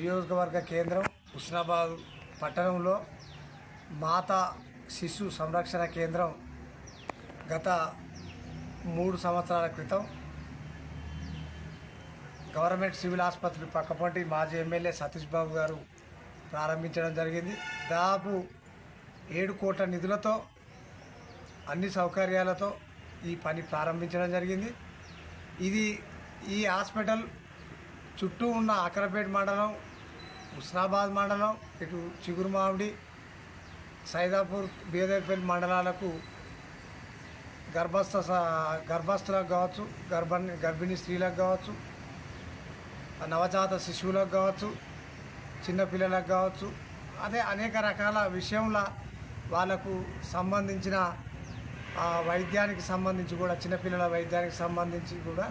నియోజకవర్గ కేంద్రం హుస్నాబాద్ పట్టణంలో మాతా శిశు సంరక్షణ కేంద్రం గత మూడు సంవత్సరాల క్రితం గవర్నమెంట్ సివిల్ ఆసుపత్రి పక్కపంటి మాజీ ఎమ్మెల్యే సతీష్ బాబు గారు ప్రారంభించడం జరిగింది. దాదాపు ఏడు కోట్ల నిధులతో అన్ని సౌకర్యాలతో ఈ పని ప్రారంభించడం జరిగింది. ఇది ఈ హాస్పిటల్ చుట్టూ ఉన్న అకరపేట మండలం హుస్నాబాద్ మండలం ఇటు చిగురుమామిడి సైదాపూర్ బీదర్పల్లి మండలాలకు గర్భస్థ స- గర్భస్థులకు కావచ్చు గర్భ గర్భిణీ స్త్రీలకు కావచ్చు నవజాత శిశువులకు కావచ్చు చిన్నపిల్లలకు కావచ్చు అదే అనేక రకాల విషయంలో వాళ్ళకు సంబంధించిన వైద్యానికి సంబంధించి కూడా చిన్నపిల్లల వైద్యానికి సంబంధించి కూడా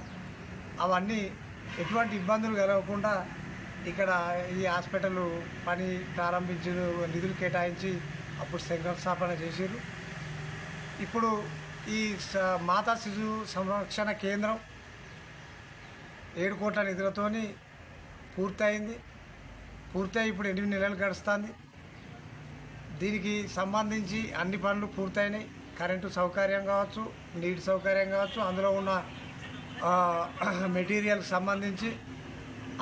అవన్నీ ఎటువంటి ఇబ్బందులు కలగకుండా ఇక్కడ ఈ హాస్పిటల్ పని ప్రారంభించి నిధులు కేటాయించి అప్పుడు శంకుస్థాపన చేసారు ఇప్పుడు ఈ మాతా శిశు సంరక్షణ కేంద్రం ఏడు కోట్ల నిధులతోని పూర్తయింది. పూర్తయి ఇప్పుడు ఎనిమిది నెలలు గడుస్తుంది. దీనికి సంబంధించి అన్ని పనులు పూర్తయినాయి. కరెంటు సౌకర్యం కావచ్చు నీటి సౌకర్యం కావచ్చు అందులో ఉన్న మెటీరియల్కి సంబంధించి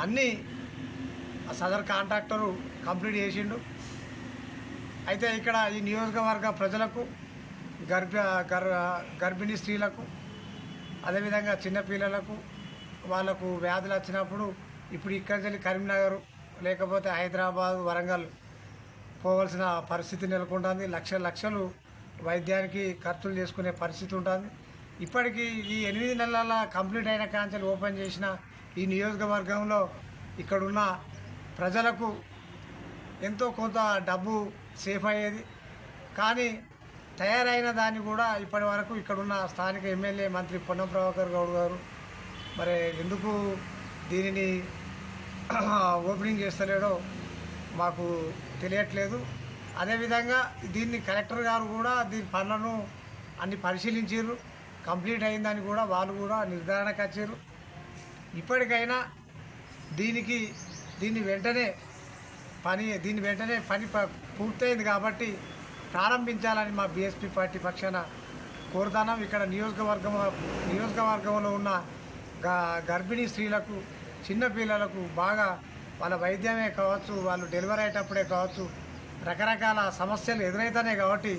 అన్నీ ఆ సదర్ కాంట్రాక్టరు కంప్లీట్ చేసిండు. అయితే ఇక్కడ ఈ నియోజకవర్గ ప్రజలకు గర్భ గర్ గర్భిణీ స్త్రీలకు అదేవిధంగా చిన్నపిల్లలకు వాళ్ళకు వ్యాధులు వచ్చినప్పుడు ఇప్పుడు ఇక్కడి నుంచి కరీంనగర్ లేకపోతే హైదరాబాద్ వరంగల్ పోవలసిన పరిస్థితి నెలకొంటుంది. లక్ష లక్షలు వైద్యానికి ఖర్చులు చేసుకునే పరిస్థితి ఉంటుంది. ఇప్పటికీ ఈ ఎనిమిది నెలల కంప్లీట్ అయిన కాంచెలు ఓపెన్ చేసిన ఈ నియోజకవర్గంలో ఇక్కడున్న ప్రజలకు ఎంతో కొంత డబ్బు సేఫ్ అయ్యేది. కానీ తయారైన దాన్ని కూడా ఇప్పటి వరకు ఇక్కడున్న స్థానిక ఎమ్మెల్యే మంత్రి పొన్నం ప్రభాకర్ గౌడ్ గారు మరి ఎందుకు దీనిని ఓపెనింగ్ చేస్తలేడో మాకు తెలియట్లేదు. అదేవిధంగా దీన్ని కలెక్టర్ గారు కూడా దీని పనులను అన్ని పరిశీలించారు. కంప్లీట్ అయిందని కూడా వాళ్ళు కూడా నిర్ధారణకు వచ్చారు. ఇప్పటికైనా దీనికి దీన్ని వెంటనే పని దీని వెంటనే పని ప- పూర్తయింది కాబట్టి ప్రారంభించాలని మా బీఎస్పీ పార్టీ పక్షాన కోరుతానం ఇక్కడ నియోజకవర్గం నియోజకవర్గంలో ఉన్న గ- గర్భిణీ స్త్రీలకు చిన్న పిల్లలకు బాగా వాళ్ళ వైద్యమే కావచ్చు వాళ్ళు డెలివరీ అయ్యేటప్పుడే కావచ్చు రకరకాల సమస్యలు ఎదురవుతున్నాయి కాబట్టి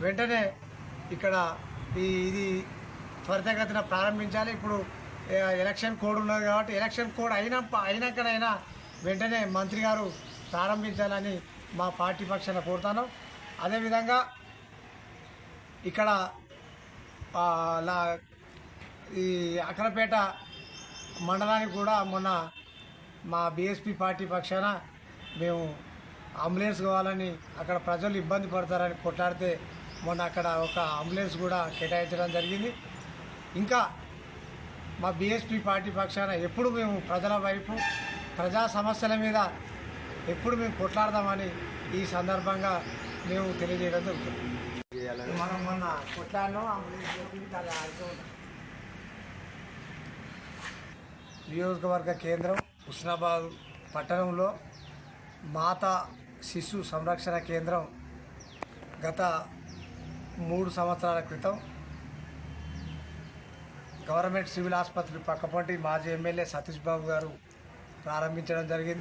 వెంటనే ఇక్కడ ఈ ఇది త్వరితగతిన ప్రారంభించాలి. ఇప్పుడు ఎలక్షన్ కోడ్ ఉన్నది కాబట్టి ఎలక్షన్ కోడ్ అయిన అయినాకనైనా వెంటనే మంత్రి గారు ప్రారంభించాలని మా పార్టీ పక్షాన కోరుతాను. అదేవిధంగా ఇక్కడ ఈ అక్కలపేట మండలానికి కూడా మొన్న మా బీఎస్పీ పార్టీ పక్షాన మేము అంబులెన్స్ కావాలని అక్కడ ప్రజలు ఇబ్బంది పడతారని కొట్లాడితే మొన్న అక్కడ ఒక అంబులెన్స్ కూడా కేటాయించడం జరిగింది. ఇంకా మా బీఎస్పీ పార్టీ పక్షాన ఎప్పుడు మేము ప్రజల వైపు ప్రజా సమస్యల మీద ఎప్పుడు మేము కొట్లాడదామని ఈ సందర్భంగా మేము తెలియజేయడం జరుగుతుంది. మనం మొన్న కొట్లాడినాం నియోజకవర్గ కేంద్రం హుస్నాబాద్ పట్టణంలో మాతా శిశు సంరక్షణ కేంద్రం గత మూడు సంవత్సరాల క్రితం గవర్నమెంట్ సివిల్ ఆసుపత్రి పక్కపంటి మాజీ ఎమ్మెల్యే సతీష్ బాబు గారు ప్రారంభించడం జరిగింది.